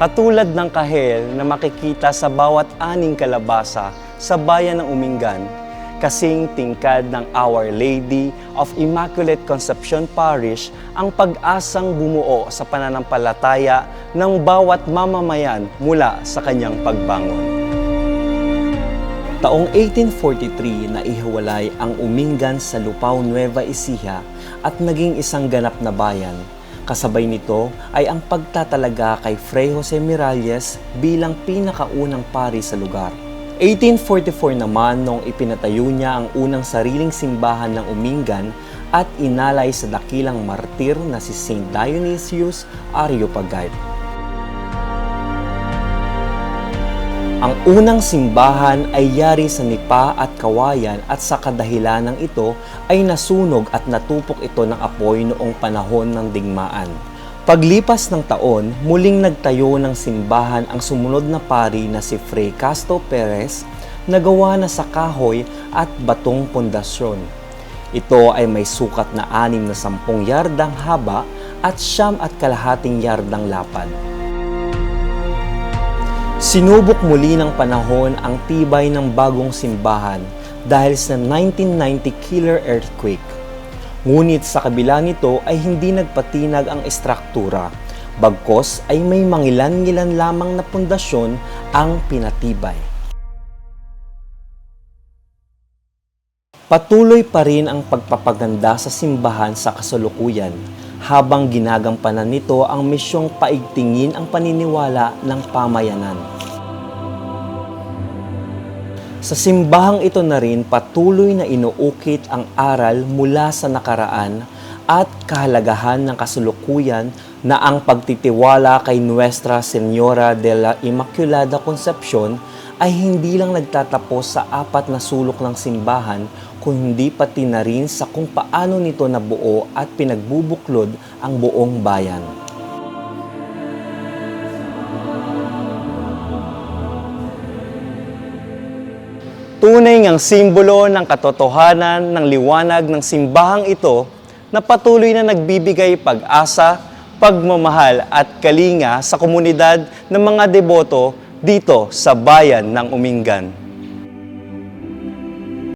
Katulad ng kahel na makikita sa bawat aning kalabasa sa bayan ng Umingan, kasing tingkad ng Our Lady of Immaculate Conception Parish ang pag-asang bumuo sa pananampalataya ng bawat mamamayan mula sa kanyang pagbangon. Taong 1843 na ihiwalay ang Umingan sa Lupao Nueva Ecija at naging isang ganap na bayan. Kasabay nito ay ang pagtatalaga kay Fray Jose Miralles bilang pinakaunang pari sa lugar. 1844 naman nung ipinatayo niya ang unang sariling simbahan ng Umingan at inalay sa dakilang martir na si St. Dionysius Areopagite. Ang unang simbahan ay yari sa nipa at kawayan at sa kadahilan ng ito ay nasunog at natupok ito ng apoy noong panahon ng digmaan. Paglipas ng taon, muling nagtayo ng simbahan ang sumunod na pari na si Fray Casto Perez na gawa na sa kahoy at batong pundasyon. Ito ay may sukat na anim na sampung yardang haba at siyam at kalahating yardang lapad. Sinubok muli ng panahon ang tibay ng bagong simbahan dahil sa 1990 killer earthquake. Ngunit sa kabila nito ay hindi nagpatinag ang estruktura, bagkos ay may mangilan-ngilan lamang na pundasyon ang pinatibay. Patuloy pa rin ang pagpapaganda sa simbahan sa kasalukuyan habang ginagampanan nito ang misyong paigtingin ang paniniwala ng pamayanan. Sa simbahang ito na rin patuloy na inuukit ang aral mula sa nakaraan at kahalagahan ng kasalukuyan na ang pagtitiwala kay Nuestra Señora de la Immaculada Concepcion ay hindi lang nagtatapos sa apat na sulok ng simbahan kundi pati na rin sa kung paano nito nabuo at pinagbubuklod ang buong bayan. Tunay ngang simbolo ng katotohanan ng liwanag ng simbahang ito na patuloy na nagbibigay pag-asa, pagmamahal at kalinga sa komunidad ng mga deboto dito sa bayan ng Umingan.